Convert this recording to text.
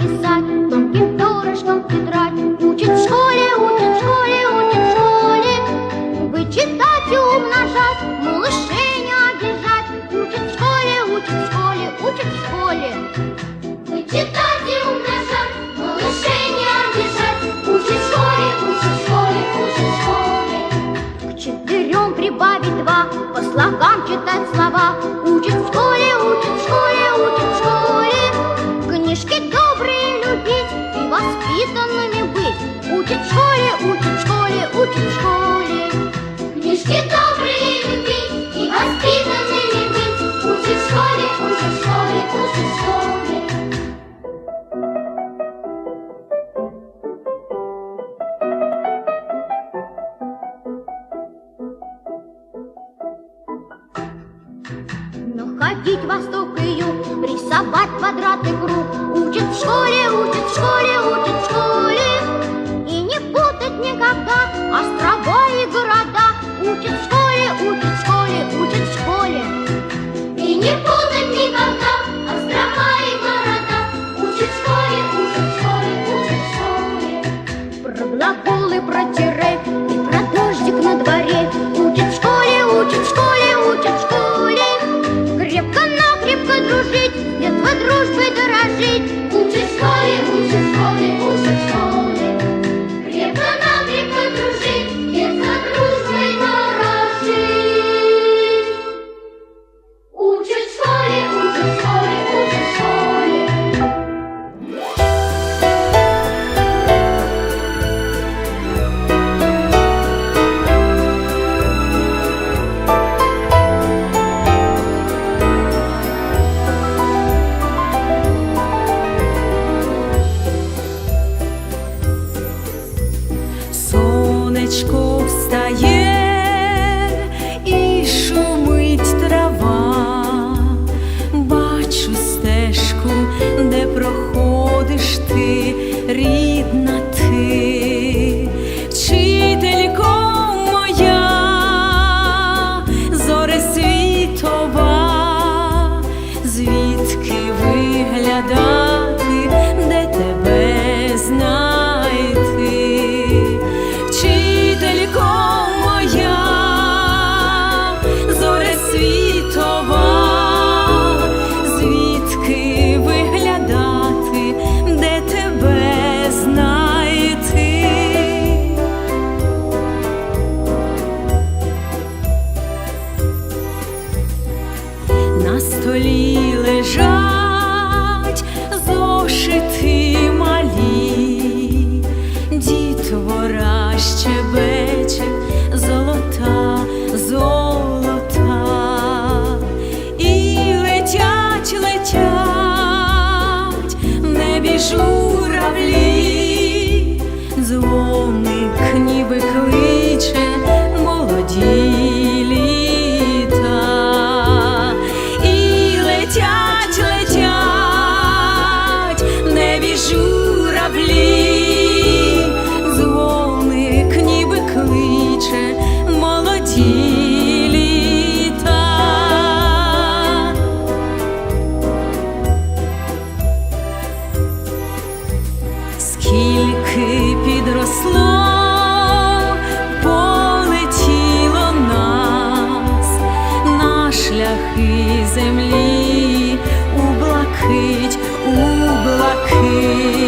писать, тонким пидорышком тетрадь. Учит в школе, учит в школе, учит в школе. Вычитать и умножать, малышей не обижать. Учит в школе, учит в школе, учит в школе. Вычитать и умножать, малышей не обижать. Учит в школе, учит в школе, учит в школе. К четырем прибавить два, по слогам читать слова. Но ходить восток и юг, рисовать квадраты круг. Учат в школе, учат в школе, учат в школе. И не путать никогда острова и города. Учат в школе, учат в школе, учат в школе. И не путать сонечко встає і шумить трава, бачу стежку, де проходиш ти, рідна ти. Скільки підросло, полетіло нас на шляхи землі у блакить, у блакить.